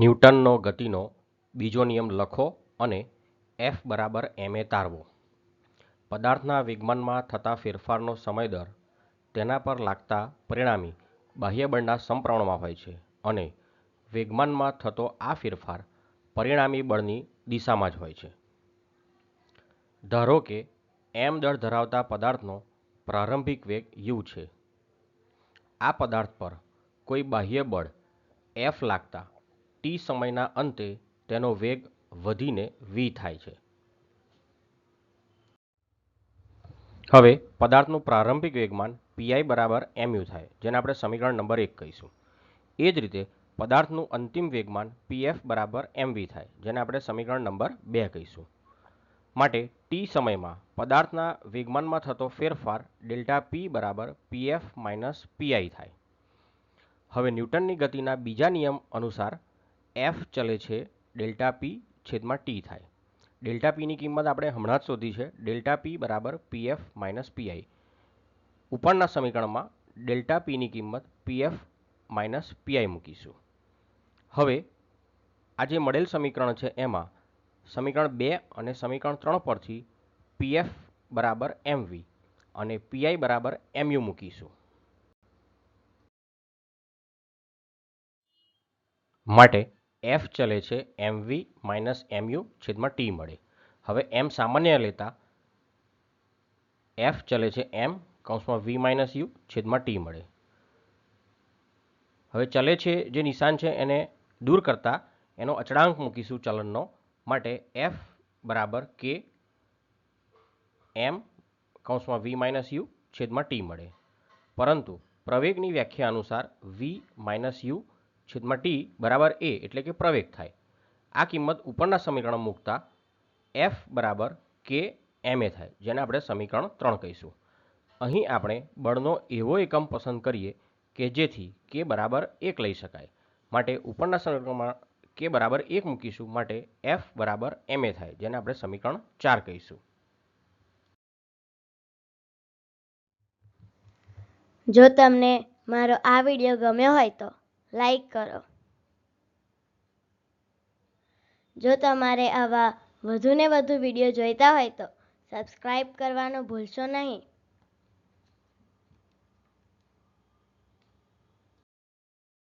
ન્યૂટનનો ગતિનો બીજો નિયમ લખો અને એફ બરાબર એમે તારવો. પદાર્થના વેગમાનમાં થતા ફેરફારનો સમય દર તેના પર લાગતા પરિણામી બાહ્યબળના સમપ્રમાણમાં હોય છે અને વેગમાનમાં થતો આ ફેરફાર પરિણામી બળની દિશામાં જ હોય છે. ધારો કે એમ દળ ધરાવતા પદાર્થનો પ્રારંભિક વેગ યુ છે. આ પદાર્થ પર કોઈ બાહ્ય બળ એફ લાગતા ટી સમયના અંતે તેનો વેગ વધીને વી થાય છે. હવે પદાર્થનું પ્રારંભિક વેગમાન પીઆઈ બરાબર એમયુ થાય, જેને આપણે સમીકરણ નંબર એક કહીશું. એ જ રીતે પદાર્થનું અંતિમ વેગમાન પીએફ બરાબર એમવી થાય, જેને આપણે સમીકરણ નંબર બે કહીશું. માટે ટી સમયમાં પદાર્થના વેગમાનમાં થતો ફેરફાર ડેલ્ટા પી બરાબર પીએફ માઇનસ પીઆઈ થાય. હવે ન્યૂટનની ગતિના બીજા નિયમ અનુસાર એફ ચલે છે ડેલ્ટા પી છેદમાં ટી થાય. ડેલ્ટા પીની કિંમત આપણે હમણાં જ શોધી છે. ડેલ્ટા પી બરાબર પીએફ માઇનસ પીઆઈ ઉપરના સમીકરણમાં ડેલ્ટા પીની કિંમત પીએફ માઇનસ પીઆઈ મૂકીશું. હવે, આ જે મળેલ સમીકરણ છે એમાં સમીકરણ બે અને સમીકરણ ત્રણ પરથી પીએફ બરાબર એમવી અને પીઆઈ બરાબર એમયુ મૂકીશું. માટે એફ ચલે છે એમ વી માઇનસ એમયુ છેદમાં ટી મળે. હવે એમ સામાન્ય લેતા એફ ચલે છે એમ કૌંસમાં વી માઇનસ યુ છેદમાં ટી મળે. હવે ચલે છે જે નિશાન છે એને દૂર કરતા એનો અચળાંક મૂકીશું ચલનનો માટે એફ બરાબર કે એમ કૌંસમાં વી માઇનસ યુ છેદમાં ટી મળે. પરંતુ પ્રવેગની વ્યાખ્યા અનુસાર વી માઇનસ યુ છેદમાં ટી બરાબર એ એટલે કે પ્રવેગ થાય. આ કિંમત ઉપરના સમીકરણ મૂકતા એફ બરાબર કે એમ એ થાય, જેને આપણે સમીકરણ ત્રણ કહીશું. અહીં આપણે બળનો એવો એકમ પસંદ કરીએ કે જેથી કે બરાબર એક લઈ શકાય. માટે ઉપરના સમીકરણમાં કે બરાબર એક મૂકીશું, માટે એફ બરાબર એમ એ થાય, જેને આપણે સમીકરણ ચાર કહીશું. જો તમને મારો આ વીડિયો ગમ્યો હોય તો લાઈક કરો. જો તમારે આવા વધુને વધુ વીડિયો જોઈતા હોય તો સબસ્ક્રાઈબ કરવાનું ભૂલશો નહીં.